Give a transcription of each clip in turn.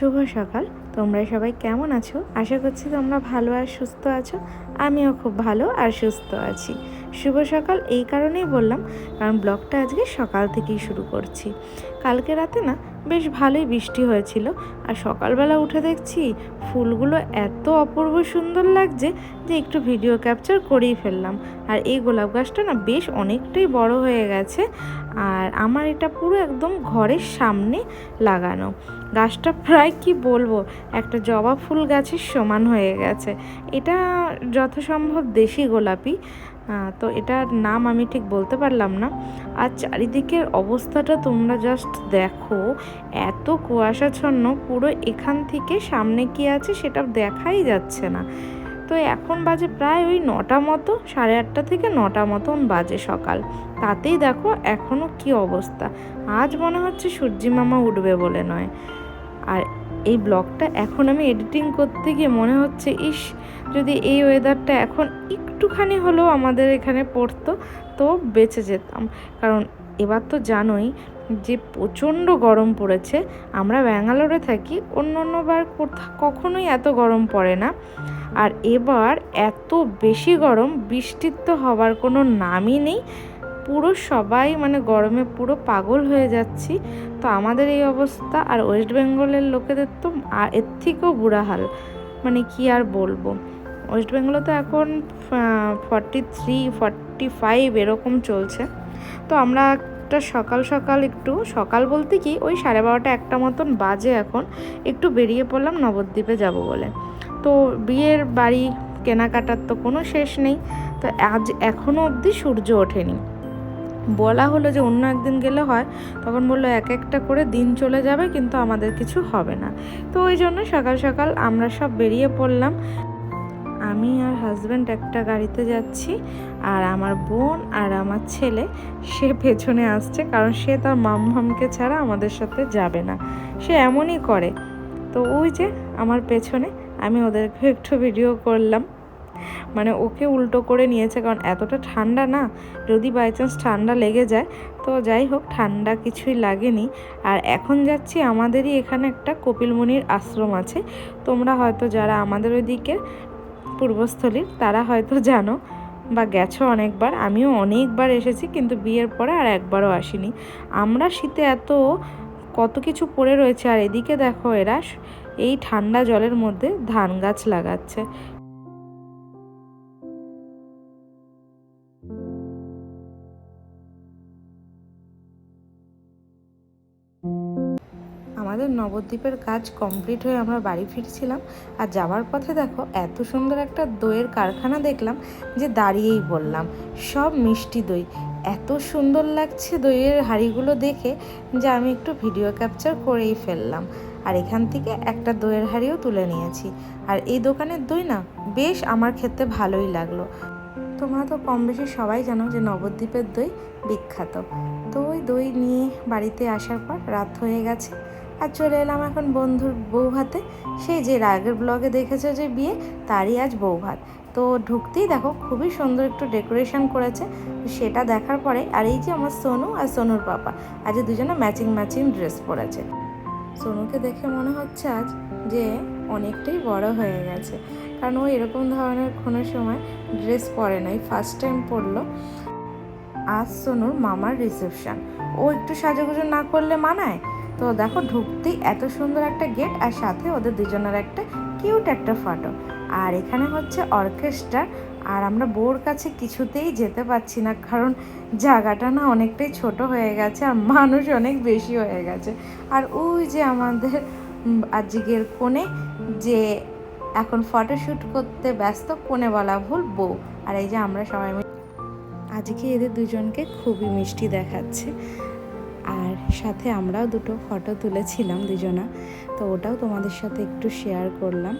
শুভ সকাল। তোমরা সবাই কেমন আছো? আশা করছি তোমরা ভালো আর সুস্থ আছো। আমিও খুব ভালো আর সুস্থ আছি। শুভ সকাল, এই কারণেই বললাম, কারণ ব্লগটা আজকে সকাল থেকেই শুরু করছি। কালকে রাতে না বেশ ভালোই বৃষ্টি হয়েছিল আর সকালবেলা উঠে দেখছি ফুলগুলো এত অপূর্ব সুন্দর লাগছে যে একটু ভিডিও ক্যাপচার করেই ফেললাম। আর এই গোলাপ গাছটা না বেশ অনেকটাই বড় হয়ে গেছে আর আমার এটা পুরো একদম ঘরের সামনে লাগানো। গাছটা প্রায় কি বলব, একটা জবা ফুল গাছের সমান হয়ে গেছে। এটা যথাসম্ভব দেশি গোলাপি। তো এটার নাম আমি ঠিক বলতে পারলাম না। আর চারিদিকের অবস্থাটা তোমরা জাস্ট দেখো, এত কুয়াশাচ্ছন্ন, পুরো এখান থেকে সামনে কি আছে সেটা দেখাই যাচ্ছে না। তো এখন বাজে প্রায় ওই নটা মতো, সাড়ে আটটা থেকে নটা মতন বাজে সকাল। তাতেই দেখো এখনও কি অবস্থা। আজ মনে হচ্ছে সূর্যি মামা উঠবে বলে নয়। আর এই ব্লগটা এখন আমি এডিটিং করতে গিয়ে মনে হচ্ছে, ইস যদি এই ওয়েদারটা এখন একটুখানি হলেও আমাদের এখানে পড়তো, তো বেঁচে যেতাম। কারণ এবার তো জানোই যে প্রচণ্ড গরম পড়েছে। আমরা ব্যাঙ্গালোরে থাকি অন্য অন্যবার কখনোই এত গরম পড়ে না। আর এবার এত বেশি গরম, বৃষ্টির তো হওয়ার কোনো নামই নেই। পুরো সবাই মানে গরমে পুরো পাগল হয়ে যাচ্ছি। তো আমাদের এই অবস্থা, আর ওয়েস্ট বেঙ্গলের লোকেদের তো এর থেকেও বুড়া হাল মানে কি আর বলব? ওয়েস্ট বেঙ্গলে তো এখন ফর্টি থ্রি ফর্টি ফাইভ এরকম চলছে। তো আমরা একটা সকাল সকাল একটু, সকাল বলতে কি ওই সাড়ে বারোটা একটা মতন বাজে এখন, একটু বেরিয়ে পড়লাম, নবদ্বীপে যাব বলে। তো বিয়ের বাড়ি, কেনাকাটার তো কোনো শেষ নেই, তো আজ এখনও অবধি সূর্য ওঠেনি। বলা হলো যে অন্য একদিন গেলে হয়, তখন বলল এক একটা করে দিন চলে যাবে, কিন্তু আমাদের কিছু হবে না। তো ওই জন্য সকাল সকাল আমরা সব বেরিয়ে পড়লাম। আমি আর হাজব্যান্ড একটা গাড়িতে যাচ্ছি আর আমার বোন আর আমার ছেলে, সে পেছনে আসছে কারণ সে তার মামহামকে ছাড়া আমাদের সাথে যাবে না। সে এমনই করে। তো ওই যে আমার পেছনে আমি ওদেরকে একটু ভিডিও করলাম। মানে ওকে উল্টো করে নিয়েছে কারণ এতটা ঠান্ডা না, যদি বাই চান্স ঠান্ডা লেগে যায়, তো যাই হোক ঠান্ডা কিছুই লাগেনি। আর এখন যাচ্ছি আমাদেরই এখানে একটা কপিলমুনির আশ্রম আছে। তোমরা হয়তো যারা আমাদের ওইদিকে পূর্বস্থলীর, তারা হয়তো জানো বা গেছো অনেকবার, আমিও অনেকবার এসেছি কিন্তু বিয়ের পরে আর একবারও আসিনি। আমরা শীতে এত কত কিছু পড়ে রয়েছে আর এদিকে দেখো এরা এই ঠান্ডা জলের মধ্যে ধান গাছ লাগাচ্ছে। আমাদের নবদ্বীপের কাজ কমপ্লিট হয়ে আমরা বাড়ি ফিরছিলাম। আর যাওয়ার পথে দেখো, এত সুন্দর একটা দইয়ের কারখানা দেখলাম যে দাঁড়িয়েই বললাম, সব মিষ্টি দই। এত সুন্দর লাগছে দইয়ের হাঁড়িগুলো দেখে যে আমি একটু ভিডিও ক্যাপচার করেই ফেললাম। আর এখান থেকে একটা দইয়ের হাঁড়িও তুলে নিয়েছি। আর এই দোকানের দই না, বেশ আমার খেতে ভালোই লাগল। তোমরা তো কম বেশি সবাই জানো যে নবদ্বীপের দই বিখ্যাত। তো ওই দই নিয়ে বাড়িতে আসার পর রাত হয়ে গেছে। আর চলে এলাম এখন বন্ধুর বউ ভাতে সেই যে আগের ব্লগে দেখেছে যে বিয়ে, তারই আজ বউ ভাত তো ঢুকতেই দেখো, খুবই সুন্দর একটু ডেকোরেশন করেছে। সেটা দেখার পরে, আর এই যে আমার সোনু আর সোনুর পাপা, আজ দুজনে ম্যাচিং ম্যাচিং ড্রেস পরেছে। সোনুকে দেখে মনে হচ্ছে আজ যে অনেকটাই বড় হয়ে গেছে। কারণ ও এরকম ধরনের কোনো সময় ড্রেস পরে নাই ফার্স্ট টাইম পরলো। আজ সোনুর মামার রিসেপশন ও একটু সাজুগুজু না করলে মানায়? তো দেখো ঢুকতেই এত সুন্দর একটা গেট আর সাথে ওদের দুজনের একটা কিউট একটা ফটো। আর এখানে হচ্ছে অর্কেস্ট্রা। আর আমরা বউর কাছে কিছুতেই যেতে পারছি না, কারণ জায়গাটা না অনেকটাই ছোট হয়ে গেছে আর মানুষ অনেক বেশি হয়ে গেছে। আর ওই যে আমাদের আজকের কোণে যে এখন ফটোশ্যুট করতে ব্যস্ত কোণে বলা ভুল বউ। আর এই যে আমরা সবাই আজকে এদের দুজনকে খুবই মিষ্টি দেখাচ্ছে। সাথে আমরাও দুটো ফটো তুলেছিলাম দুজনা। তো ওটাও তোমাদের সাথে একটু শেয়ার করলাম।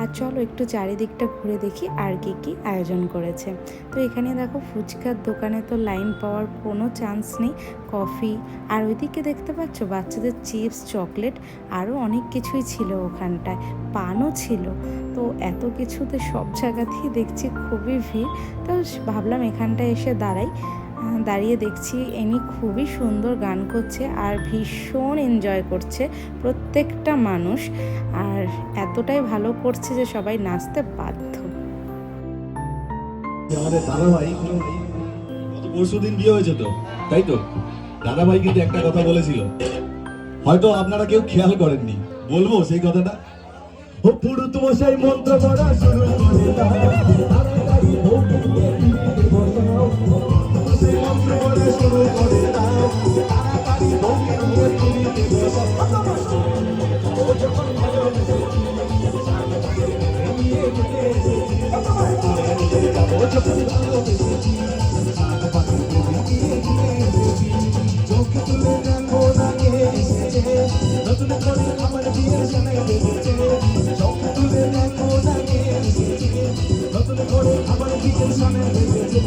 আর চলো একটু চারিদিকটা ঘুরে দেখি আর কি কি আয়োজন করেছে। তো এখানে দেখো ফুচকার দোকানে তো লাইন পাওয়ার কোনো চান্স নেই। কফি আর ওইদিকে দেখতে পাচ্ছ বাচ্চাদের চিপস চকলেট আরও অনেক কিছুই ছিল ওখানটায়। পানও ছিল। তো এত কিছুতে সব জায়গাতেই দেখছি খুবই ভিড়। তো ভাবলাম এখানটায় এসে দাঁড়াই। দাঁড়িয়ে দেখছি এনি খুবই সুন্দর গান করছে আর ভীষণ এনজয় করছে প্রত্যেকটা মানুষ। আর এতটাই ভালো করছে যে সবাই নাচতে বাধ্য। আমাদের গত পরশু দিন বিয়ে হয়েছে তো, তাই তো? দাদাভাই কিন্তু একটা কথা বলেছিল, হয়তো আপনারা কেউ খেয়াল করেননি, বলব সেই কথাটা? ও পুরুত মশাই মন্ত্র পড়া শুরু করে নতুন করে আমার বিয়ের সামনে বেঁধেছে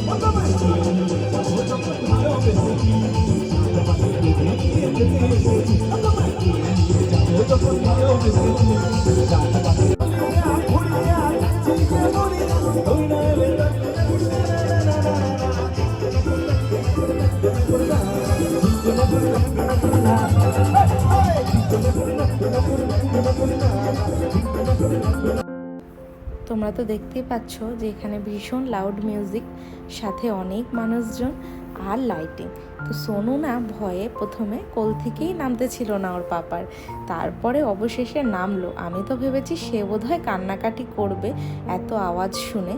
তোমরা তো দেখতেই পাচ্ছ যে এখানে ভীষণ লাউড মিউজিক সাথে অনেক মানুষজন আর লাইটিং তো সোনু না ভয়ে প্রথমে কোল থেকেই নামতে ছিল না ওর পাপার। তারপরে অবশেষে নামলো। আমি তো ভেবেছি সে বোধহয় কান্নাকাটি করবে এত আওয়াজ শুনে।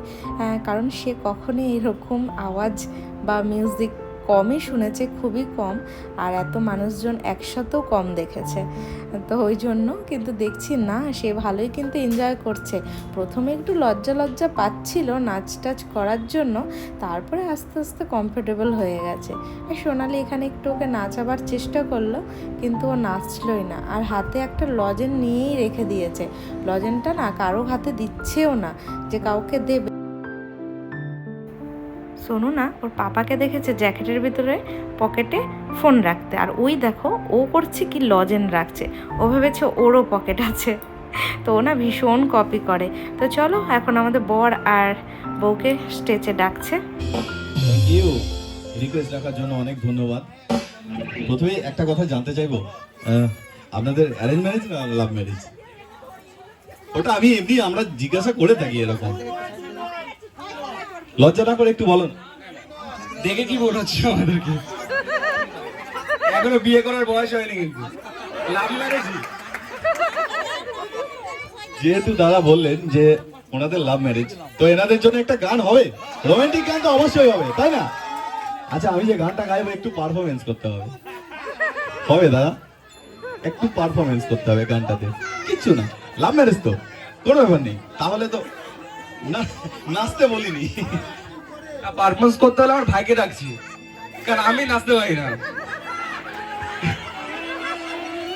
কারণ সে কখনই এরকম আওয়াজ বা মিউজিক কমই শুনেছে, খুবই কম। আর এত মানুষজন একসাথেও কম দেখেছে। তো ওই জন্য কিন্তু দেখছি, না, সে ভালোই কিন্তু এনজয় করছে। প্রথমে একটু লজ্জা লজ্জা পাচ্ছিল নাচ টাচ করার জন্য, তারপরে আস্তে আস্তে কমফোর্টেবল হয়ে গেছে। আর সোনালি এখানে একটু ওকে নাচাবার চেষ্টা করল, কিন্তু ও নাচলই না। আর হাতে একটা লজেন নিয়েই রেখে দিয়েছে। লজেনটা না, কারও হাতে দিচ্ছেও না। যে কাউকে দেবে শোনো না, ওর পাপাকে দেখেছে জ্যাকেটের ভিতরে পকেটে ফোন রাখতে। আর ওই দেখো, ও করছে কি লজেন রাখছে। ও ভেবেছে ওরও পকেট আছে। তো ও না ভীষণ কপি করে। তো চলো, এখন আমাদের বর আর বউকে স্টেজে ডাকছে। রিকোয়েস্ট রাখার জন্য অনেক ধন্যবাদ। প্রথমে একটা কথা জানতে চাইব। আপনাদের অ্যারেঞ্জ ম্যারেজ না লাভ ম্যারেজ ওটা আমি এমনি আমরা জিজ্ঞাসা করে থাকি এরকম। লজ্জা না করে একটু বলুন। দেখে কি মনে হচ্ছে আমাদেরকে? এখনও বিয়ে করার বয়স হয়নি কিন্তু। লাভ ম্যারেজই যেহেতু দাদা বললেন যে ওনাদের লাভ ম্যারেজ তো এনাদের জন্য একটা গান হবে। রোমান্টিক গান তো অবশ্যই হবে তাই না? আচ্ছা আমি যে গানটা গাইবো একটু পারফরমেন্স করতে হবে। হবে দাদা? একটু পারফরমেন্স করতে হবে গানটাতে। কিচ্ছু না। লাভ ম্যারেজ তো কোনো ব্যাপার নেই। তাহলে তো না নাচতে বলিনি। পারফরমেন্স করতে হলে আমার ভাইকে ডাকছি। কারণ আমি নাচতে পারি না।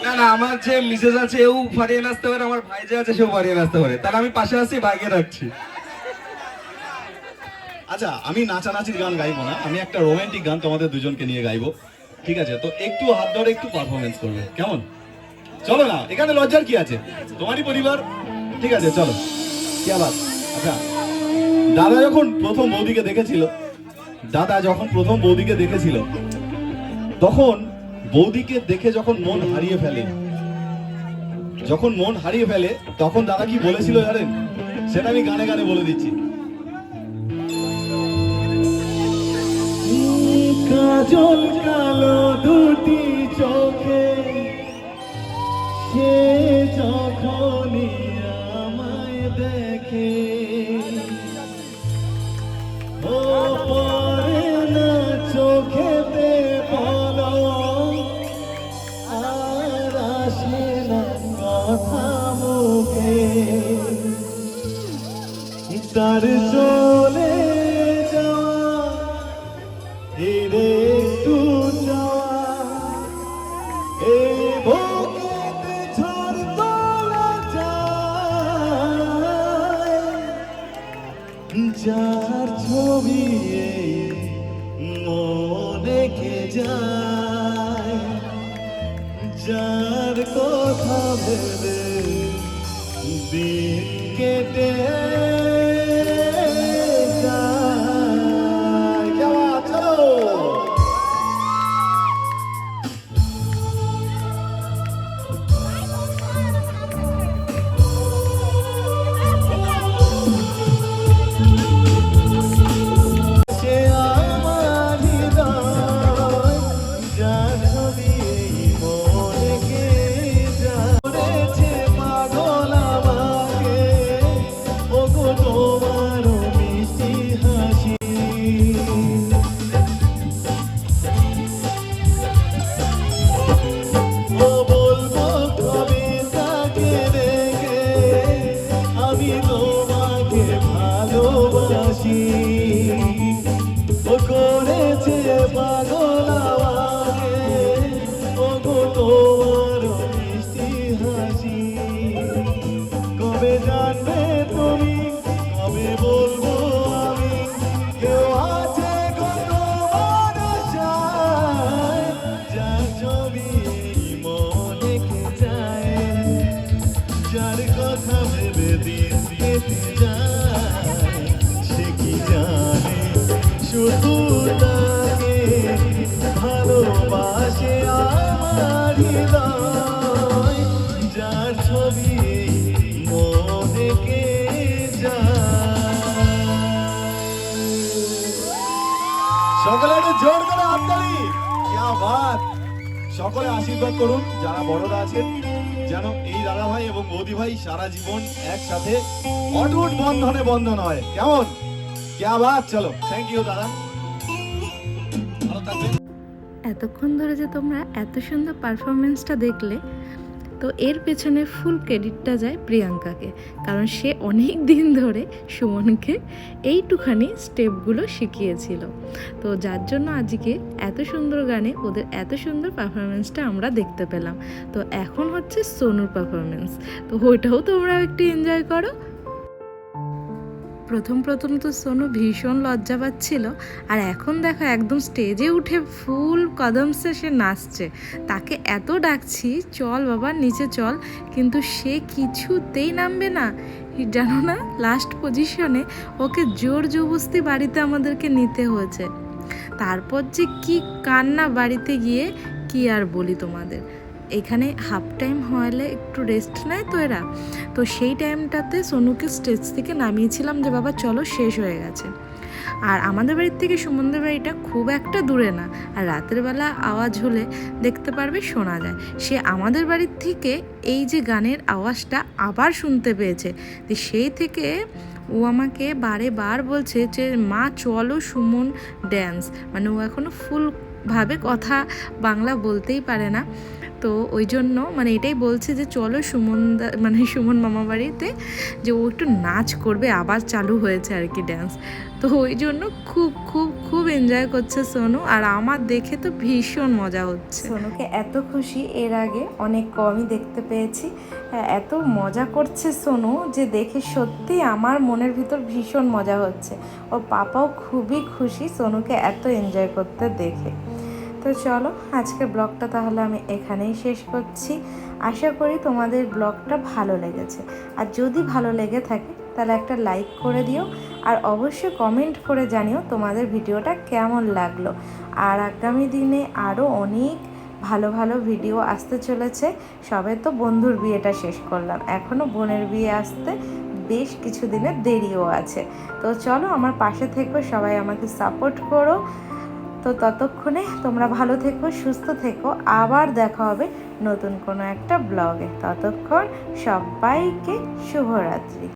না না আমার যে মিসেস আছে নাচতে পারে আমার ভাই যে আছে সেও নাচতে পারে। তাহলে আমি পাশে আছি ভাইকে ডাকছি। আচ্ছা আমি নাচানাচির গান গাইবো না। আমি একটা রোমান্টিক গান তোমাদের দুজনকে নিয়ে গাইবো। ঠিক আছে? তো একটু হাত ধরে একটু পারফরমেন্স করবে। কেমন? চলো না এখানে লজ্জার কি আছে? তোমারই পরিবার? ঠিক আছে চলো। কি আবার? আচ্ছা দাদা যখন প্রথম বৌদিকে দেখেছিল, দাদা যখন প্রথম বৌদিকে দেখেছিল, তখন বৌদিকে দেখে যখন মন হারিয়ে ফেলে, যখন মন হারিয়ে ফেলে, তখন দাদা কি বলেছিল জানেন? সেটা আমি গানে গানে বলে দিচ্ছি। কাজল কালো দুটি চোখে, সে যখনই আমায় দেখে তার চলে যার ছবি মনে কে যায় যার কথা ভেবে দিন কেটে সকলে একটু জোর করে হাততালি। কিয়া সকলে আশীর্বাদ করুন, যারা বড়রা আছেন, যেন এই দাদা ভাই এবং বৌদি ভাই সারা জীবন একসাথে অটুট বন্ধনে বন্ধন হয়। কেমন? কেয়া বাত চলো। থ্যাংক ইউ দাদা। এতক্ষণ ধরে যে তোমরা এত সুন্দর পারফরমেন্সটা দেখলে তো এর পেছনে ফুল ক্রেডিটটা যায় প্রিয়াঙ্কাকে, কারণ সে অনেক দিন ধরে সুমনকে এইটুখানি স্টেপগুলো শিখিয়েছিল। তো যার জন্য আজকে এত সুন্দর গানে, ওদের এত সুন্দর পারফরমেন্সটা আমরা দেখতে পেলাম। তো এখন হচ্ছে সোনুর পারফরমেন্স তো ওইটাও তোমরা একটু এনজয় করো। প্রথম প্রথম তো সোনু ভীষণ লজ্জা পাচ্ছিল, আর এখন দেখো একদম স্টেজে উঠে ফুল কদমসে সে নাচছে। তাকে এত ডাকছি, চল বাবা, নিচে চল, কিন্তু সে কিছুতেই নামবে না। জানো না লাস্ট পজিশনে ওকে জোর জবস্তি বাড়িতে আমাদেরকে নিতে হয়েছে। তারপর যে কি কান্না বাড়িতে গিয়ে কি আর বলি তোমাদের? এখানে হাফ টাইম হলে একটু রেস্ট নেয় তো এরা। তো সেই টাইমটাতে সোনুকে স্টেজ থেকে নামিয়েছিলাম যে, বাবা, চলো, শেষ হয়ে গেছে। আর আমাদের বাড়ির থেকে সুমনদের বাড়িটা খুব একটা দূরে না। আর রাতের বেলা আওয়াজ হলে দেখতে পারবে শোনা যায়। সে আমাদের বাড়ির থেকে এই যে গানের আওয়াজটা আবার শুনতে পেয়েছে। তো সেই থেকে ও আমাকে বারে বার বলছে যে, মা, চলো, সুমন ড্যান্স মানে ও এখনও ফুলভাবে কথা বাংলা বলতেই পারে না। তো ওই জন্য মানে এটাই বলছে যে চলো সুমনদা মানে সুমন মামা বাড়িতে যে ও একটু নাচ করবে আবার চালু হয়েছে আর কি ড্যান্স তো ওই জন্য খুব খুব খুব এনজয় করছে সোনু আর আমার দেখে তো ভীষণ মজা হচ্ছে। সোনুকে এত খুশি এর আগে অনেক কমই দেখতে পেয়েছি। হ্যাঁ, এত মজা করছে সোনু যে দেখে সত্যি আমার মনের ভিতর ভীষণ মজা হচ্ছে। ও পাপাও খুবই খুশি সোনুকে এত এনজয় করতে দেখে। তো চলো, আজকের ব্লগটা তাহলে আমি এখানেই শেষ করছি। আশা করি তোমাদের ব্লগটা ভালো লেগেছে। আর যদি ভালো লেগে থাকে, তাহলে একটা লাইক করে দিও। আর অবশ্যই কমেন্ট করে জানিও তোমাদের ভিডিওটা কেমন লাগল। আর আগামী দিনে আরও অনেক ভালো ভালো ভিডিও আসতে চলেছে। সবে তো বন্ধুর বিয়েটা শেষ করলাম। এখনও বোনের বিয়ে আসতে বেশ কিছু দিনের দেরিও আছে। তো চলো, আমার পাশে থেকো, সবাই আমাকে সাপোর্ট করো। তো ততক্ষণে তোমরা ভালো থেকো, সুস্থ থেকো। আবার দেখা হবে নতুন কোনো একটা ব্লগে। ততক্ষণ সবাইকে শুভরাত্রি।